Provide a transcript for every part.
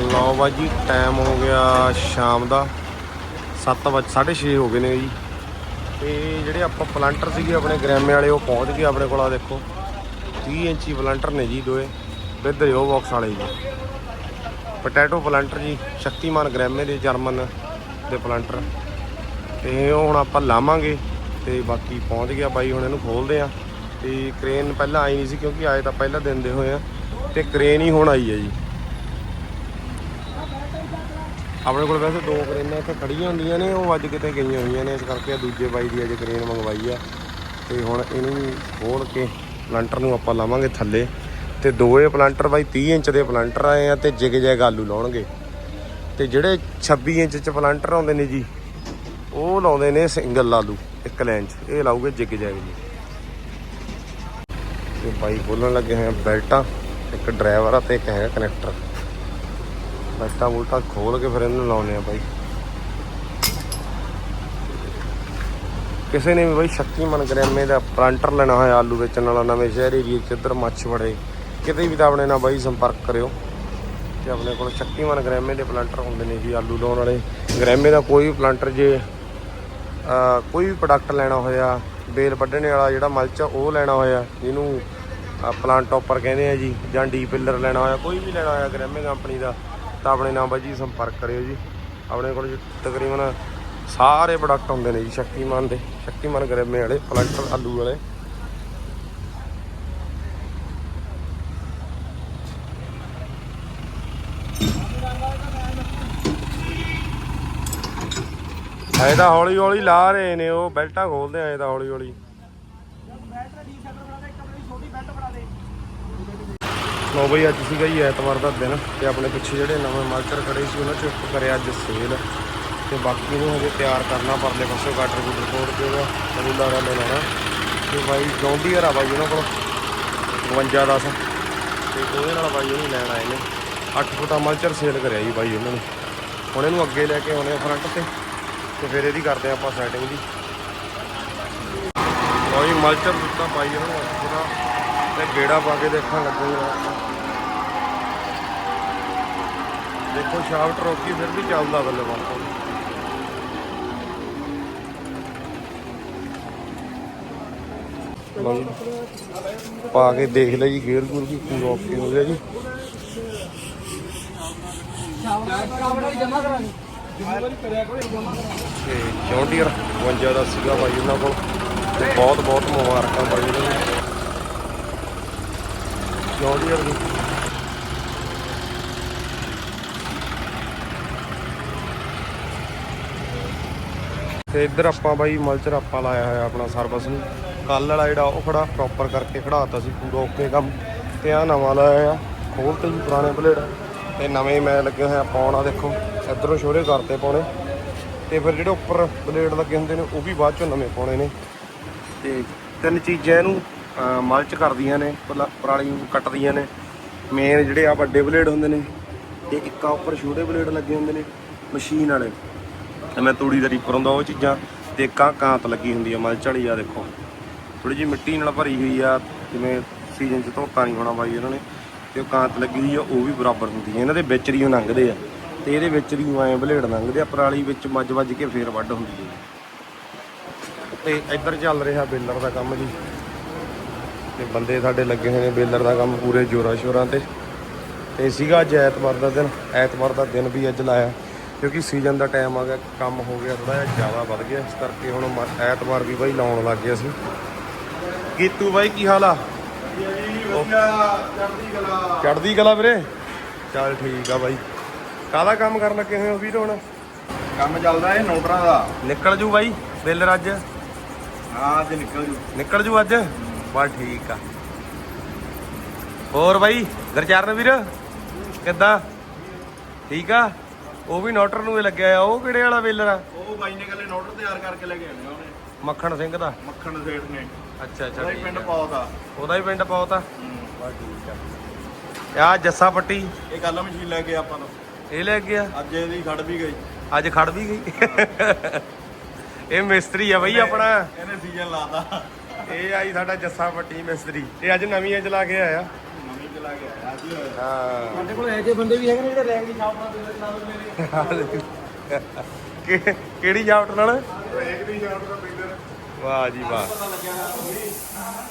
ਲਓ ਬਾਜੀ ਟਾਈਮ ਹੋ ਗਿਆ ਸ਼ਾਮ ਦਾ। 7 ਵਜੇ 6:30 ਹੋ ਗਏ ਨੇ ਜੀ। ਤੇ ਜਿਹੜੇ ਆਪਾਂ ਪਲਾਂਟਰ ਸੀਗੇ ਆਪਣੇ ਗ੍ਰਾਮੇ ਵਾਲੇ, ਉਹ ਪਹੁੰਚ ਗਏ ਆਪਣੇ ਕੋਲ ਆ ਦੇਖੋ। 30 ਇੰਚੀ ਪਲਾਂਟਰ ਨੇ ਜੀ ਦੋਏ, ਵਿਦ ਉਹ ਬਾਕਸ ਵਾਲੇ ਜੀ। ਪੋਟੈਟੋ ਪਲਾਂਟਰ ਜੀ, ਸ਼ਕਤੀਮਾਨ ਗ੍ਰਾਮੇ ਦੇ, ਜਰਮਨ ਦੇ ਪਲਾਂਟਰ ਤੇ ਉਹ ਹੁਣ ਆਪਾਂ ਲਾਵਾਂਗੇ, ਤੇ ਬਾਕੀ ਪਹੁੰਚ ਗਿਆ ਬਾਈ, ਹੁਣ ਇਹਨੂੰ ਖੋਲਦੇ ਆ। ਤੇ ਕ੍ਰੇਨ ਪਹਿਲਾਂ ਆਈ ਨਹੀਂ ਸੀ, ਕਿਉਂਕਿ ਆਏ ਤਾਂ ਪਹਿਲਾਂ ਦਿਨ ਦੇ ਹੋਏ ਆ। ਤੇ ਕ੍ਰੇਨ ਹੀ ਹੁਣ ਆਈ ਹੈ ਜੀ। ਆਪਣੇ ਕੋਲ ਵੈਸੇ ਦੋ ਕਰੇਨਾਂ ਇੱਥੇ ਖੜੀਆਂ ਹੁੰਦੀਆਂ ਨੇ, ਉਹ ਅੱਜ ਕਿਤੇ ਗਈਆਂ ਹੋਈਆਂ ਨੇ, ਇਸ ਕਰਕੇ ਦੂਜੇ ਬਾਈ ਦੀ ਅੱਜ ਕਰੇਨ ਮੰਗਵਾਈ ਆ। ਤੇ ਹੁਣ ਇਹਨੂੰ ਵੀ ਖੋਲ ਕੇ ਪਲਾਂਟਰ ਨੂੰ ਆਪਾਂ ਲਾਵਾਂਗੇ ਥੱਲੇ। ਤੇ ਦੋਏ ਪਲਾਂਟਰ ਬਾਈ 30 ਇੰਚ ਦੇ ਪਲਾਂਟਰ ਆਏ ਆ ਤੇ ਜਿਗ ਜੈਗ ਆਲੂ ਲਾਉਣਗੇ। ਤੇ ਜਿਹੜੇ 26 ਇੰਚ ਚ ਪਲਾਂਟਰ ਆਉਂਦੇ ਨੇ ਜੀ, ਉਹ ਲਾਉਂਦੇ ਨੇ ਸਿੰਗਲ ਆਲੂ, ਇੱਕ ਲਾਈਨ 'ਚ। ਇਹ ਲਾਉਗੇ ਜਿਗ ਜੈਗ ਜੀ। ਤੇ ਬਾਈ ਖੋਲਣ ਲੱਗੇ ਹੋਏ ਬੈਲਟਾਂ, ਇੱਕ ਡਰਾਈਵਰ ਆ ਤੇ ਇੱਕ ਹੈਗਾ ਕਨੈਕਟਰ ਬੈਲਟਾਂ ਬੁਲਟਾਂ ਖੋਲ ਕੇ ਫਿਰ ਇਹਨੂੰ ਲਾਉਨੇ ਆ ਬਾਈ। ਕਿਸੇ ਨੇ ਵੀ ਬਾਈ ਸ਼ਕਤੀਮਾਨ ਗ੍ਰਾਮੇ ਦਾ ਪਲਾਂਟਰ ਲੈਣਾ ਹੋਇਆ ਆਲੂ ਵੇਚਣ ਵਾਲਾ, ਨਵੇਂ ਸ਼ਹਿਰ ਏਰੀਏ ਚ ਇੱਧਰ ਮੱਛ ਵੜੇ। ਕਿਤੇ ਵੀ ਤਾਂ ਆਪਣੇ ਨਾਲ ਬਾਈ ਸੰਪਰਕ ਕਰਿਓ। ਤੇ ਆਪਣੇ ਕੋਲ ਸ਼ਕਤੀਮਨ ਗ੍ਰਾਮੇ ਦੇ ਪਲਾਂਟਰ ਹੁੰਦੇ ਨੇ ਜੀ ਆਲੂ ਲਾਉਣ ਵਾਲੇ। ਗ੍ਰਾਮੇ ਦਾ ਕੋਈ ਵੀ ਪਲਾਂਟਰ ਜੇ ਕੋਈ ਵੀ ਪ੍ਰੋਡਕਟ ਲੈਣਾ ਹੋਇਆ, ਬੇਲ ਵੱਢਣੇ ਵਾਲਾ ਜਿਹੜਾ ਮਲਚ ਉਹ ਲੈਣਾ ਹੋਇਆ, ਜਿਹਨੂੰ ਪਲਾਂਟ ਟੌਪਰ ਕਹਿੰਦੇ ਆ ਜੀ, ਜਾਂ ਡੀ ਪਿਲਰ ਲੈਣਾ ਹੋਇਆ, ਕੋਈ ਵੀ ਲੈਣਾ ਹੋਇਆ ਗ੍ਰਾਮੇ ਕੰਪਨੀ ਦਾ ਤਾਂ ਆਪਣੇ ਨਾਲ ਬਾਈ ਜੀ ਸੰਪਰਕ ਕਰਿਓ ਜੀ। ਆਪਣੇ ਕੋਲ ਤਕਰੀਬਨ ਸਾਰੇ ਪ੍ਰੋਡਕਟ ਹੁੰਦੇ ਨੇ ਜੀ, ਸ਼ਕਤੀਮਾਨ ਦੇ। ਸ਼ਕਤੀਮਾਨ ਗ੍ਰਾਮੇ ਵਾਲੇ ਪਲਾਂਟਰ ਆਲੂ ਵਾਲੇ। ਐ ਤਾਂ ਹੌਲੀ ਹੌਲੀ ਲਾ ਰਹੇ ਨੇ ਉਹ, ਬੈਲਟਾਂ ਖੋਲਦੇ ਆਏ ਤਾਂ ਹੌਲੀ ਹੌਲੀ ਲੋ ਬਈ ਅੱਜ ਸੀਗਾ ਜੀ ਐਤਵਾਰ ਦਾ ਦਿਨ ਤੇ ਆਪਣੇ ਪਿੱਛੇ ਜਿਹੜੇ ਨਵੇਂ ਮਾਰਕਰ ਖੜੇ ਸੀ, ਉਹਨਾਂ ਚੋਂ ਇੱਕ ਕਰਿਆ ਅੱਜ ਸੇਲ ਤੇ ਬਾਕੀ ਨੂੰ ਹਜੇ ਤਿਆਰ ਕਰਨਾ, ਪਰਲੇ ਪਾਸੇ ਗਾਟਰ ਗੁੱਟਰ ਤੋੜ ਕੇ ਉਹਦਾ ਰੂਲਾ ਵਾਲਾ ਲੈਣਾ। ਤੇ ਬਾਈ ਜੌਂਡੀਅਰ ਆ ਬਾਈ ਉਹਨਾਂ ਕੋਲ। 52 10 ਤੇ ਉਹਦੇ ਨਾਲ ਬਾਈ ਉਹਨੂੰ ਲੈਣ ਆਏ ਨੇ। 8 ਫੁੱਟਾ ਮਲਚਰ ਸੇਲ ਕਰਿਆ ਜੀ ਬਾਈ ਉਹਨਾਂ ਨੇ। ਹੁਣ ਇਹਨੂੰ ਅੱਗੇ ਲੈ ਕੇ ਆਉਣੇ ਆ ਫਰੰਟ ਤੇ। ਤੇ ਫਿਰ ਇਹਦੀ ਕਰਦੇ ਆ ਆਪਾਂ ਸੈਟਿੰਗ ਦੀ ਕੋਈ ਮਲਚਰ ਦਿੱਤਾ ਬਾਈ ਉਹਨਾਂ ਨੂੰ। ਅੱਠ ਫੁੱਟਾ ਤੇ ਗੇੜਾ ਪਾ ਕੇ ਦੇਖਣ ਲੱਗੂਗਾ ਦੇਖੋ ਸ਼ਾਫਟ ਰੋਕੀ ਫਿਰ ਵੀ ਚੱਲਦਾ ਬੱਲੇ ਬਾਲ। ਲਓ ਜੀ ਪਾ ਕੇ ਦੇਖ ਲਿਆ ਜੀ ਗੇਅਰ ਗੂਰ ਵੀ ਪੂਰਾ ਓਕੇ ਹੋ ਗਿਆ ਜੀ। ਤੇ ਜੌਂਡੀਅਰ 52 ਦਾ ਸੀਗਾ ਬਾਈ ਉਹਨਾਂ ਕੋਲ। ਤੇ ਬਹੁਤ ਬਹੁਤ ਮੁਬਾਰਕਾਂ ਬਾਈ ਉਹਨਾਂ ਨੂੰ। ਜੌਂਡੀਅਰ ਦੀ ਤੇ ਇੱਧਰ ਆਪਾਂ ਬਾਈ ਮਲਚਰ ਆਪਾਂ ਲਾਇਆ ਹੋਇਆ ਆਪਣਾ ਸਰਵਿਸ ਨੂੰ। ਕੱਲ ਵਾਲਾ ਜਿਹੜਾ ਉਹ ਖੜਾ ਪ੍ਰੋਪਰ ਕਰਕੇ ਖੜਾਤਾ ਸੀ, ਪੂਰਾ ਓਕੇ ਕੰਮ। ਤੇ ਆ ਨਵਾਂ ਲਾਇਆ ਆ, ਖੋਲ ਤੇ ਵੀ ਪੁਰਾਣੇ ਬਲੇਡ ਤੇ ਨਵੇਂ ਮੈਂ ਲੱਗੇ ਹੋਏ ਆ ਪਾਉਣਾ ਦੇਖੋ, ਇਧਰੋਂ ਸ਼ੋਰੇ ਕਰਤੇ ਪਾਉਣੇ। ਤੇ ਫਿਰ ਜਿਹੜੇ ਉੱਪਰ ਬਲੇਡ ਲੱਗੇ ਹੁੰਦੇ ਨੇ, ਉਹ ਵੀ ਬਾਅਦ ਚੋਂ ਨਵੇਂ ਪਾਉਣੇ ਨੇ। ਤੇ ਤਿੰਨ ਚੀਜ਼ਾਂ ਇਹਨੂੰ ਮਲਚ ਕਰਦੀਆਂ ਨੇ ਪਰਾਲੀ ਨੂੰ ਕੱਟਦੀਆਂ ਨੇ। ਮੇਨ ਜਿਹੜੇ ਆ ਵੱਡੇ ਬਲੇਡ ਹੁੰਦੇ ਨੇ, ਤੇ ਇੱਕਾ ਉੱਪਰ ਛੋਟੇ ਬਲੇਡ ਲੱਗੇ ਹੁੰਦੇ ਨੇ, ਮਸ਼ੀਨ ਵਾਲੇ। ਮੈਂ ਤੂੜੀ ਦਾ ਰੀਪਰ ਹੁੰਦਾ, ਉਹ ਚੀਜ਼ਾਂ ਤੇ ਕਾਂ ਕਾਂਤ ਲੱਗੀ ਹੁੰਦੀ ਆ, ਮਲਚ ਵਾਲੀ ਆ ਦੇਖੋ। ਥੋੜੀ ਜਿਹੀ ਮਿੱਟੀ ਨਾਲ ਭਰੀ ਹੋਈ ਆ, ਜਿਵੇਂ ਸੀਜ਼ਨ ਚ ਧੋਤਾ ਨਹੀਂ ਹੋਣਾ ਬਾਈ ਇਹਨਾਂ ਨੇ, ਤੇ ਉਹ ਕਾਂਤ ਲੱਗੀ ਹੋਈ ਆ, ਉਹ ਵੀ ਬਰਾਬਰ ਹੁੰਦੀ ਹੈ ਇਹਨਾਂ ਦੇ ਵਿੱਚ ਦੀ ਲੰਘਦੇ ਆ, ਤੇ ਇਹਦੇ ਵਿੱਚ ਦੀ ਐਂ ਬਲੇਡ ਲੰਘਦੇ ਆ, ਪਰਾਲੀ ਵਿੱਚ ਮੱਜ ਵੱਜ ਕੇ ਫੇਰ ਵੱਢ ਹੁੰਦੀ ਹੈ ਤੇ ਇੱਧਰ ਚੱਲ ਰਿਹਾ ਬੇਲਰ ਦਾ ਕੰਮ ਜੀ। ਤੇ ਬੰਦੇ ਸਾਡੇ ਲੱਗੇ ਹੋਏ ਨੇ ਬੇਲਰ ਦਾ ਕੰਮ ਪੂਰੇ ਜੋਰਾਂ ਸ਼ੋਰਾਂ ਤੇ। ਤੇ ਸੀਗਾ ਅੱਜ ਐਤਵਾਰ ਦਾ ਦਿਨ। ਐਤਵਾਰ ਦਾ ਦਿਨ ਵੀ ਅੱਜ ਲਾਇਆ। ਕਿਉਂਕਿ ਸੀਜ਼ਨ ਦਾ ਟਾਈਮ ਆ ਗਿਆ ਕੰਮ ਹੋ ਗਿਆ ਥੋੜਾ ਜਿਹਾ ਜ਼ਿਆਦਾ ਵੱਧ ਗਿਆ। ਇਸ ਕਰਕੇ ਹੁਣ ਐਤਵਾਰ ਵੀ ਬਾਈ ਲਾਉਣ ਲੱਗ ਗਏ ਅਸੀਂ। ਕੀਤੂ ਬਾਈ ਕੀ ਹਾਲ ਆ? ਚੜਦੀ ਕਲਾ। ਵੀਰੇ? ਚੱਲ ਠੀਕ ਆ ਬਾਈ। ਕਾਹਦਾ ਕੰਮ ਕਰਨ ਲੱਗੇ ਹੋਏ ਹੋ ਵੀਰ ਹੁਣ? ਕੰਮ ਚੱਲਦਾ ਹੈ ਨੋਟਰਾਂ ਦਾ। ਨਿਕਲ ਜੂ ਬਾਈ ਬੇਲਰ ਅੱਜ? ਹਾਂ ਤੇ ਨਿਕਲ ਜੂ। ਨਿਕਲ ਜੂ ਅੱਜ? ਬਸ ਠੀਕ ਆ। ਹੋਰ ਬਾਈ ਗਰਚਰਨ ਵੀਰ ਕਿੱਦਾਂ? ਠੀਕ ਆ? ਉਹ ਵੀ ਨੋਟਰ ਨੂੰ ਹੀ ਲੱਗਿਆ ਆ ਉਹ ਕਿਹੜੇ ਵਾਲਾ ਵੇਲਰ ਆ? ਉਹ ਬਾਈ ਨੇ ਕੱਲੇ ਨੋਟਰ ਤਿਆਰ ਕਰਕੇ ਲੈ ਕੇ ਆਣੇ ਉਹਨੇ। ਮੱਖਣ ਸਿੰਘ ਦਾ? ਮੱਖਣ ਸੇਠ ਨੇ। ਅੱਛਾ ਅੱਛਾ ਉਹਦਾ ਹੀ ਪਿੰਡ ਆ। ਪਾਉਦਾ ਉਹਦਾ ਹੀ ਪਿੰਡ ਪਾਉਤਾ ਬਸ ਠੀਕ ਆ। ਆ ਜੱਸਾ ਪੱਟੀ। ਇਹ ਕੱਲ ਮਸ਼ੀਨ ਲੈ ਕੇ ਆਪਾਂ ਨੂੰ ਇਹ ਲੈ ਗਿਆ ਅੱਜ ਇਹਦੀ ਖੜ ਵੀ ਗਈ। ਅੱਜ ਖੜ ਵੀ ਗਈ? ਇਹ ਮਿਸਤਰੀ ਆ ਬਈ ਆਪਣਾ। ਇਹਨੇ ਸੀਜ਼ਨ ਲਾਤਾ। ਇਹ ਆਈ ਸਾਡਾ ਜੱਸਾ ਪੱਟੀ ਮਿਸਤਰੀ ਇਹ ਅੱਜ ਨਵੀਂ ਚਲਾ ਕੇ ਆਇਆ ਨਵੀਂ ਚਲਾ ਲੈ ਕੇ ਆਇਆ। ਅੱਜ ਹਾਂ। ਸਾਡੇ ਕੋਲ ਇਹੋ ਜਿਹੇ ਬੰਦੇ ਵੀ ਹੈਗੇ ਨੇ ਜਿਹੜੇ ਰੈਂਕ ਦੀ ਛਾਪ ਨਾਲ ਬਿਲਰ ਚਲਾ ਦਿੰਦੇ ਨੇ। ਕਿ- ਕਿਹੜੀ ਜਾਫਟ ਨਾਲ? ਦੀ ਵਾਹ ਜੀ ਵਾਹ।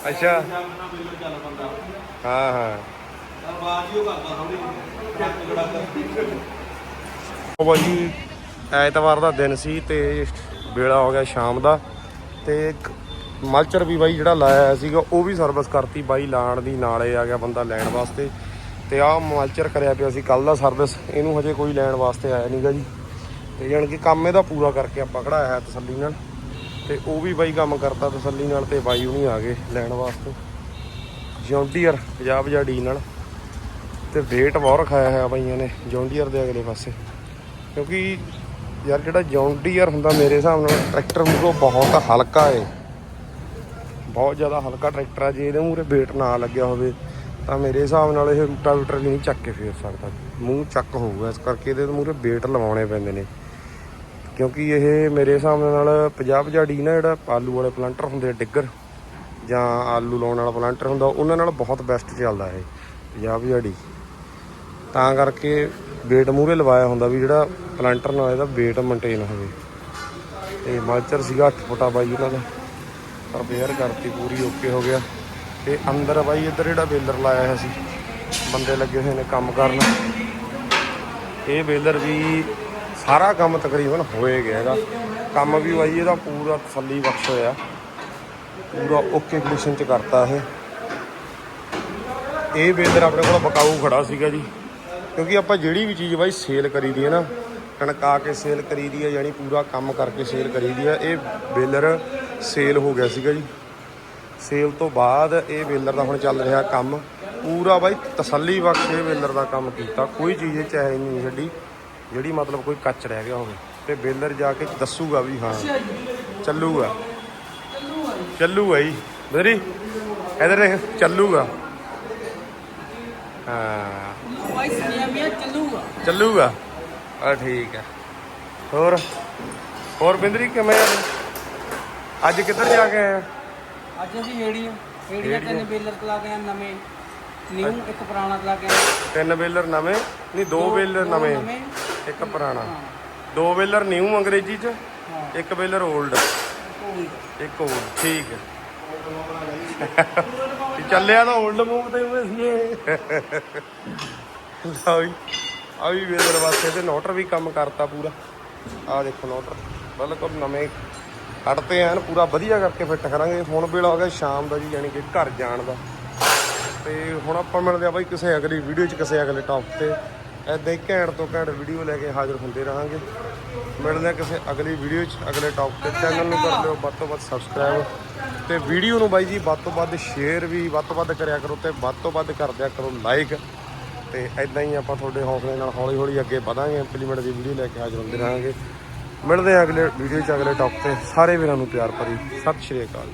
ਅੱਛਾ। ਹਾਂ ਹਾਂ। ਉਹ ਬਾਈ ਐਤਵਾਰ ਦਾ ਦਿਨ ਸੀ ਤੇ ਵੇਲਾ ਹੋ ਗਿਆ ਸ਼ਾਮ ਦਾ। ਤੇ ਇੱਕ ਮਲਚਰ ਵੀ ਬਾਈ ਜਿਹੜਾ ਲਾਇਆ ਹੋਇਆ ਸੀਗਾ, ਉਹ ਵੀ ਸਰਵਿਸ ਕਰਤੀ ਬਾਈ ਲਾਣ ਦੀ, ਨਾਲੇ ਆ ਗਿਆ ਬੰਦਾ ਲੈਣ ਵਾਸਤੇ। ਤੇ ਆਹ ਮਲਚਰ ਕਰਿਆ ਪਿਆ ਸੀ ਕੱਲ ਦਾ ਸਰਵਿਸ ਇਹਨੂੰ ਹਜੇ ਕੋਈ ਲੈਣ ਵਾਸਤੇ ਆਇਆ ਨਹੀਂਗਾ ਜੀ। ਤੇ ਜਾਣੀ ਕਿ ਕੰਮ ਇਹਦਾ ਪੂਰਾ ਕਰਕੇ ਆਪਾਂ ਖੜਾਇਆ ਹੈ ਤਸੱਲੀ ਨਾਲ। ਤੇ ਉਹ ਵੀ ਬਾਈ ਕੰਮ ਕਰਤਾ ਤਸੱਲੀ ਨਾਲ ਤੇ ਬਾਈ ਉਹ ਹੁਣੀ ਆ ਗਏ ਲੈਣ ਵਾਸਤੇ। ਜੌਂਡੀਅਰ 50 50 ਡੀ ਨਾਲ। ਤੇ weight ਬਹੁਤ ਖਾਇਆ ਹੋਇਆ ਬਾਈਆਂ ਨੇ, ਜੌਂਡੀਅਰ ਦੇ ਅਗਲੇ ਪਾਸੇ। ਕਿਉਂਕਿ ਯਾਰ ਜਿਹੜਾ ਜੌਂਡੀਅਰ ਹੁੰਦਾ ਮੇਰੇ ਹਿਸਾਬ ਨਾਲ, ਟਰੈਕਟਰ ਮੂਰੋਂ ਬਹੁਤ ਹਲਕਾ ਏ। ਬਹੁਤ ਜ਼ਿਆਦਾ ਹਲਕਾ ਟਰੈਕਟਰ ਆ, ਜੇ ਇਹਦੇ ਮੂਰੇ ਵੇਟ ਨਾ ਲੱਗਿਆ ਹੋਵੇ, ਤਾਂ ਮੇਰੇ ਹਿਸਾਬ ਨਾਲ ਇਹ ਰੂਟਾਵੀਟਰ ਵੀ ਨਹੀਂ ਚੱਕ ਕੇ ਫੇਰ ਸਕਦਾ। ਮੂੰਹ ਚੱਕ ਹੋਊਗਾ, ਇਸ ਕਰਕੇ ਇਹਦੇ ਮੂਰੇ ਵੇਟ ਲਵਾਉਣੇ ਪੈਂਦੇ ਨੇ। ਕਿਉਂਕਿ ਇਹ ਮੇਰੇ ਹਿਸਾਬ ਨਾਲ 50 50 ਡੀ ਨਾ ਜਿਹੜਾ ਆਲੂ ਵਾਲੇ ਪਲਾਂਟਰ ਹੁੰਦੇ ਆ, ਡਿੱਗਰ, ਜਾਂ ਆਲੂ ਲਾਉਣ ਵਾਲਾ ਪਲਾਂਟਰ ਹੁੰਦਾ, ਉਹਨਾਂ ਨਾਲ ਬਹੁਤ ਬੈਸਟ ਚੱਲਦਾ ਇਹ 50 50 ਡੀ। ਤਾਂ ਕਰਕੇ ਵੇਟ ਮੂਰੇ ਲਵਾਇਆ ਹੁੰਦਾ ਵੀ ਜਿਹੜਾ ਪਲਾਂਟਰ ਨਾਲ ਇਹਦਾ ਵੇਟ ਮੇਨਟੇਨ ਹੋਵੇ। ਤੇ ਮਲਚਰ ਸੀਗਾ 8 ਫੁੱਟਾ ਬਾਈ ਉਹਨਾਂ ਦਾ। ਰਿਪੇਅਰ ਕਰਤੀ, ਪੂਰੀ ਓਕੇ ਹੋ ਗਿਆ। ਤੇ ਅੰਦਰ ਬਾਈ, ਇੱਧਰ ਜਿਹੜਾ ਬੇਲਰ ਲਾਇਆ ਹੋਇਆ ਸੀ, ਬੰਦੇ ਲੱਗੇ ਹੋਏ ਨੇ ਕੰਮ ਕਰਨ। ਇਹ ਬੇਲਰ ਵੀ ਸਾਰਾ ਕੰਮ ਤਕਰੀਬਨ ਹੋਏ ਗਿਆ ਇਹਦਾ ਕੰਮ ਵੀ ਬਾਈ, ਇਹਦਾ ਪੂਰਾ ਤਸੱਲੀ ਬਖਸ਼ ਹੋਇਆ। ਪੂਰਾ ਓਕੇ ਕੰਡੀਸ਼ਨ ਚ ਕਰਤਾ ਇਹ। ਇਹ ਬੇਲਰ ਆਪਣੇ ਕੋਲ ਬਕਾਊ ਖੜਾ ਸੀਗਾ ਜੀ। ਕਿਉਂਕਿ ਆਪਾਂ ਜਿਹੜੀ ਵੀ ਚੀਜ਼ ਬਾਈ ਸੇਲ ਕਰੀਦੀ ਹੈ ਨਾ ਕਣਕਾ ਕੇ ਸੇਲ ਕਰੀਦੀ ਹੈ ਯਾਨੀ ਪੂਰਾ ਕੰਮ ਕਰਕੇ ਸੇਲ ਕਰੀਦੀ ਹੈ। ਇਹ ਬੇਲਰ ਸੇਲ ਹੋ ਗਿਆ ਸੀਗਾ ਜੀ। ਸੇਲ ਤੋਂ ਬਾਅਦ ਇਹ ਬੇਲਰ ਦਾ ਹੁਣ ਚੱਲ ਰਿਹਾ ਕੰਮ। ਪੂਰਾ ਬਾਈ ਤਸੱਲੀ ਬਖਸ਼ ਇਹ ਬੇਲਰ ਦਾ ਕੰਮ ਕੀਤਾ। ਕੋਈ ਚੀਜ਼ ਇਹ ਚਾਹੇ ਨਹੀਂ ਛੱਡੀ ਜਿਹੜੀ ਮਤਲਬ ਕੋਈ ਕੱਚ ਰਹਿ ਗਿਆ ਹੋਵੇ। ਤੇ ਬੇਲਰ ਜਾ ਕੇ ਦੱਸੂਗਾ ਵੀ ਹਾਂ ਚੱਲੂਗਾ। ਚੱਲੂਗਾ ਜੀ। ਮੇਰੀ ਇਧਰ ਚੱਲੂਗਾ। ਹਾਂ। ਚੱਲੂਗਾ। ਚੱਲੂਗਾ। ਆ ਠੀਕ ਹੈ। ਹੋਰ? ਹੋਰ ਬਿੰਦਰੀ ਕਿਵੇਂ ਆ? ਅੱਜ ਕਿੱਧਰ ਜਾ ਕੇ ਆਏ ਆ? ਅੱਜ ਅਸੀਂ ਏੜੀਆਂ ਏੜੀਆਂ ਤਿੰਨ ਬੇਲਰ ਚਲਾ ਕੇ ਆਏ ਨਵੇਂ। ਨਿਊ ਇੱਕ ਪੁਰਾਣਾ ਚਲਾ ਕੇ ਆਏ। ਤਿੰਨ ਬੇਲਰ ਨਵੇਂ? ਨਹੀਂ ਦੋ ਬੇਲਰ ਨਵੇਂ। ਇੱਕ ਪੁਰਾਣਾ। ਦੋ ਬੇਲਰ ਨਿਊ ਅੰਗਰੇਜ਼ੀ ਚ ਇੱਕ ਬੇਲਰ 올ਡ ਇੱਕ ਹੋਰ ਠੀਕ ਹੈ। ਚੱਲਿਆ ਤਾਂ 올ਡ ਮੂਵ ਤੇ ਹੋਏ ਸੀ ਇਹ। ਲਓ ਜੀ। ਆ ਵੀ ਬੇਲਰ ਵਾਸਤੇ ਤੇ ਨੋਟਰ ਵੀ ਕੰਮ ਕਰਤਾ ਪੂਰਾ। ਆ ਦੇਖੋ ਨੋਟਰ, ਬਿਲਕੁਲ ਨਵੇਂ ਕੱਢਤੇ ਐਨ, ਪੂਰਾ ਵਧੀਆ ਕਰਕੇ ਫਿੱਟ ਕਰਾਂਗੇ। ਹੁਣ ਵੇਲਾ ਹੋ ਗਿਆ ਸ਼ਾਮ ਦਾ ਜੀ, ਯਾਨੀ ਕਿ ਘਰ ਜਾਣ ਦਾ। ਤੇ ਹੁਣ ਆਪਾਂ ਮਿਲਦੇ ਆ ਬਾਈ ਕਿਸੇ ਅਗਲੀ ਵੀਡੀਓ 'ਚ, ਕਿਸੇ ਅਗਲੇ ਟੌਪਿਕ ਤੇ। ਐਦਾਂ ਹੀ ਘੈਂਟ ਤੋਂ ਘੈਂਟ ਵੀਡੀਓ ਲੈ ਕੇ ਹਾਜ਼ਰ ਹੁੰਦੇ ਰਹਾਂਗੇ। ਮਿਲਦੇ ਆ ਕਿਸੇ ਅਗਲੀ ਵੀਡੀਓ 'ਚ, ਅਗਲੇ ਟੌਪਿਕ ਤੇ। ਚੈਨਲ ਨੂੰ ਕਰ ਲਿਓ ਵੱਧ ਤੋਂ ਵੱਧ ਸਬਸਕ੍ਰਾਈਬ ਤੇ ਵੀਡੀਓ ਨੂੰ ਬਾਈ ਜੀ, ਵੱਧ ਤੋਂ ਵੱਧ ਸ਼ੇਅਰ ਵੀ, ਵੱਧ ਤੋਂ ਵੱਧ ਕਰਿਆ ਕਰੋ ਤੇ ਵੱਧ ਤੋਂ ਵੱਧ ਕਰ ਦਿਆ ਕਰੋ ਲਾਈਕ ਤੇ ਐਦਾਂ ਹੀ ਆਪਾਂ ਤੁਹਾਡੇ ਹੌਸਲੇ ਨਾਲ ਹੌਲੀ ਹੌਲੀ ਅੱਗੇ ਵਧਾਂਗੇ। ਇੰਪਲੀਮੈਂਟ ਦੀ ਵੀਡੀਓ ਲੈ ਕੇ ਹਾਜ਼ਰ ਹੁੰਦੇ ਰਹਾਂਗੇ। ਮਿਲਦੇ ਆ ਅਗਲੇ ਵੀਡੀਓ 'ਚ, ਅਗਲੇ ਟੌਪਿਕ ਤੇ। ਸਾਰੇ ਵੀਰਾਂ ਨੂੰ ਪਿਆਰ ਭਰੀ। ਸਤਿ ਸ਼੍ਰੀ ਅਕਾਲ।